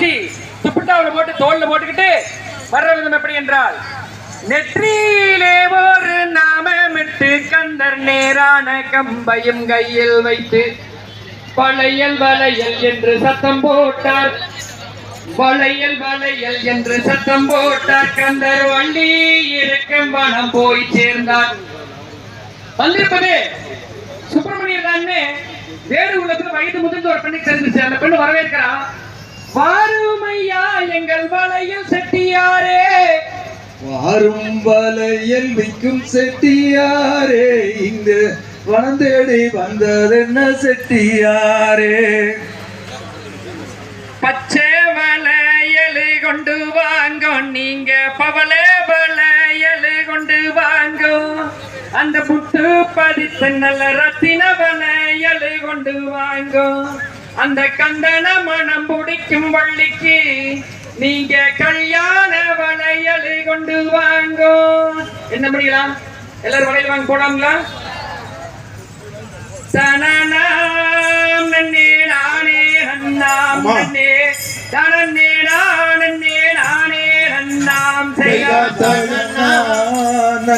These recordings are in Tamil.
வச்சு துப்பட்டாவில் போட்டு தோல்ல போட்டுக்கிட்டு வர்ற விதம் எப்படி என்றால் நெற்றியிலே ஒரு நாமமிட்டு கந்தர் நேரான கம்பையும் கையில் வைத்து வளையல் வளையல் என்று சத்தம் போட்டார். வளையல் வளையல் என்று சத்தம் போட்டார். கந்தர் வள்ளி இருக்கும் வனம் போய் சேர்ந்தார். வந்திருப்பது சுப்பிரமணியர் தானே வேறு உலகத்தில் வயது முதிர்ந்த ஒரு பெண்ணை சேர்ந்துச்சு அந்த பெண்ணு வரவேற்கிறான் வாருமையா எங்கள் வளையல் செட்டியாரே. வாரும் வலையில் விற்கும் செட்டியாரே. இங்கு வளர்ந்தேடி வந்ததென்ன செட்டியாரே? பச்சை வளையல் கொண்டு வாங்கோ நீங்க பவள வளையல் கொண்டு வாங்கோ. அந்த புட்டு பதித்த நல்ல ரத்தின வளையல் கொண்டு வாங்கோ. அந்த கந்தன மனம் பிடிக்கும் வள்ளிக்கு நீங்க கல்யாண வளையல் கொண்டு வாங்கோ. என்ன பண்ணிக்கலாம் எல்லாரும் வளையல் வாங்க போடாங்களா தனனாம் நன்னே நானே அம்மா. நன்னே தனன்னே நானே செய்யா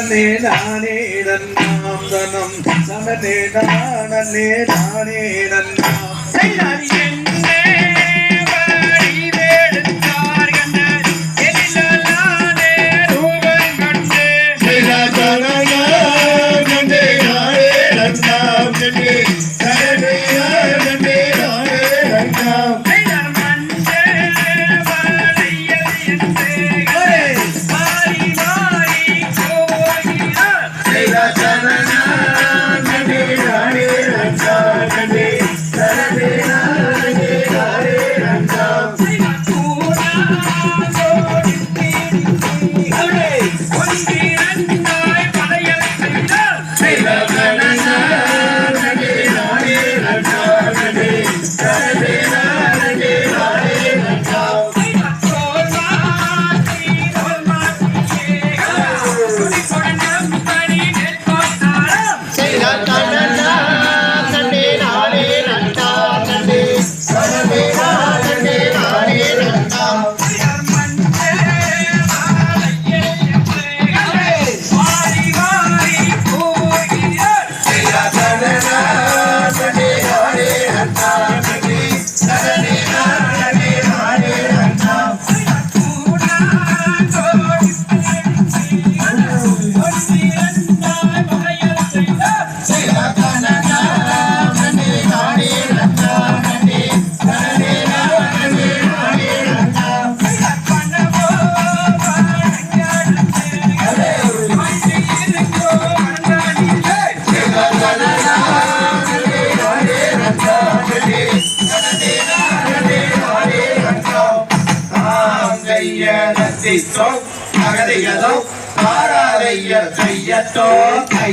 நன்னே நானே நன்னாம் தனம் நன்னே நானே நானே நன்னாம் அகதையதோ ஆராதைய கையத்தோ கை